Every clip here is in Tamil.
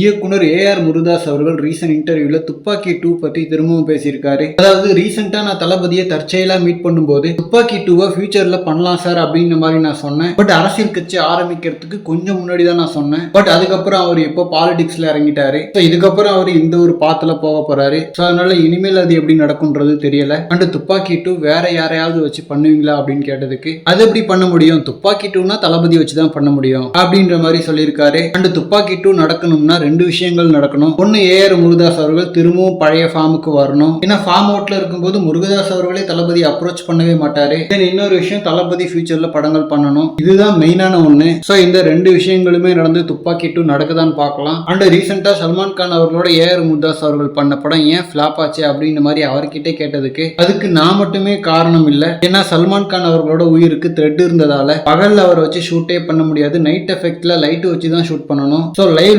இயக்குனர் ஏ ஆர் முருதாஸ் அவர்கள் ரீசன்ட் இன்டர்வியூல துப்பாக்கி டூ பத்தி திரும்பவும் பேசியிருக்காரு. அதாவது ரீசெண்டா நான் தளபதியை தற்செயலா மீட் பண்ணும்போது துப்பாக்கி டூவை ஃபியூச்சர்ல பண்ணலாம் சார் அப்படின்ற மாதிரி நான் சொன்னேன். பட் அரசியல் கட்சி ஆரம்பிக்கிறதுக்கு கொஞ்சம் முன்னாடி தான் நான் சொன்னேன். பட் அதுக்கப்புறம் அவர் இப்போ பாலிடிக்ஸ்ல இறங்கிட்டாரு. ஸோ இதுக்கப்புறம் அவர் இந்த ஒரு பாத்துல போக போறாரு. ஸோ அதனால இனிமேல் அது எப்படி நடக்கும்ன்றது தெரியல. அண்ட் துப்பாக்கி டூ வேற யாரையாவது வச்சு பண்ணுவீங்களா அப்படின்னு கேட்டதுக்கு அது எப்படி பண்ண முடியும்? துப்பாக்கி டூனா தளபதி வச்சு தான் பண்ண முடியும்? அப்படின்ற மாதிரி சொல்லியிருக்காரு. அண்ட் துப்பாக்கி டூ நடக்கணும்னா ரெண்டு விஷயங்கள் நடக்கணும். ஒன்னு ஏஆர் முருகதாஸ் அவர்கள் திரும்பவும் பழைய ஃபார்முக்கு வரணும். ஏன்னா ஃபார்ம் அவுட்ல இருக்கும்போது முருகதாஸ் அவர்களே தளபதி அப்ரோச் பண்ணவே மாட்டாரு. தென் இன்னொரு விஷயம் தளபதி ஃபியூச்சர்ல படங்கள் பண்ணணும். இதுதான் மெயினான ஒண்ணு. ஸோ இந்த ரெண்டு விஷயங்களுமே நடந்து துப்பாக்கி டூ நடக்குதான்னு பார்க்கலாம். அண்ட் ரீசெண்டா சல்மான் கான் அவர்களோட ஏஆர் முருகதாஸ் அவர்கள் பண்ண படம் ஏன் ஃபிளாப் ஆச்சு அப்படின்ற மாதிரி அவர்கிட்டே கேட்டதுக்கு அதுக்கு நான் மட்டுமே காரணம் இல்லை. ஏன்னா சல்மான் கான் அவர்களோட உயிருக்கு த்ரெட் இருந்ததால பகல்ல அவரை வச்சு ஷூட்டே பண்ண முடியாது. நைட் எஃபெக்ட்ல லைட் வச்சு தான் ஷூட் பண்ணணும். ஸோ லைவ்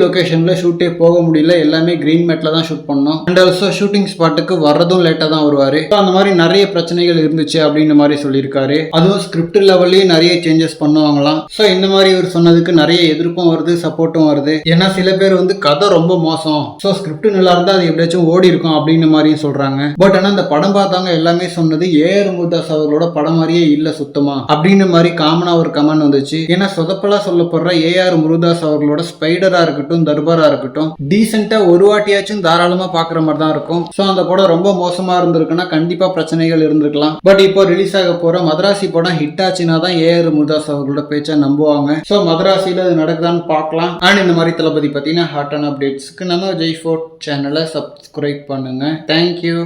லொகேஷன்ல ஷூட்டே போக முடியல. எல்லாமே கிரீன் மேட்ல தான் ஷூட் பண்ணோம். அண்ட் ஆல்சோ ஷூட்டிங் ஸ்பாட்டுக்கு வர்றதும் லேட்டாக தான் வருவாரு. ஸோ அந்த மாதிரி நிறைய பிரச்சனைகள் இருந்துச்சு அப்படின்ற மாதிரி சொல்லியிருக்காரு. அதுவும் ஸ்கிரிப்ட் லெவல்லையும் நிறைய சேஞ்சஸ் பண்ணுவாங்களாம். ஸோ இந்த மாதிரி இவர் சொன்னதுக்கு நிறைய எதிர்ப்பும் வருது சப்போர்ட்டும் வருது. ஏன்னா சில பேர் வந்து கதை ரொம்ப மோசம். ஸோ ஸ்கிரிப்ட் நல்லா இருந்தால் அது எப்படியாச்சும் ஓடி இருக்கும் அப்படின்ற மாதிரியும் சொல்றாங்க. பட் ஆனால் அந்த படம் பார்த்தாங்க எல்லாமே சொன்னது ஏஆர் முருதாஸ் அவர்களோட படம் மாதிரியே இல்லை சுத்தமா. அப்படின்னு மாதிரி காமனா ஒரு கமெண்ட் வந்துச்சு. ஏன்னா சொதப்பலா சொல்லப்படுற ஏஆர் முருதாஸ் அவர்களோட ஸ்பைடரா இருக்கட்டும் தர்பாரா இருக்கட்டும் டீசென்ட்டாக ஒரு வாட்டியாச்சும் தாராளமாக பார்க்குற மாதிரி தான் இருக்கும். ஸோ அந்த படம் ரொம்ப மோசமாக இருந்திருக்குன்னா கண்டிப்பாக பிரச்சனைகள் இருந்திருக்கலாம். பட் இப்போ ரிலீஸ் ஆக போகிற மதராசி படம் ஹிட் ஆச்சுன்னா தான் ஏஆர் முருதாஸ் அவர்களோட பேச்சை நம்புவாங்க. ஸோ மதராசியில் அது நடக்குதான்னு பார்க்கலாம். அண்ட் இந்த மாதிரி தளபதி பத்தின ஹாட்டான அப்டேட்ஸ்க்கு நம்ம ஜெய் ஃபோர்ட் சேனலை சப்ஸ்கிரைப் பண்ணுங்க. Thank you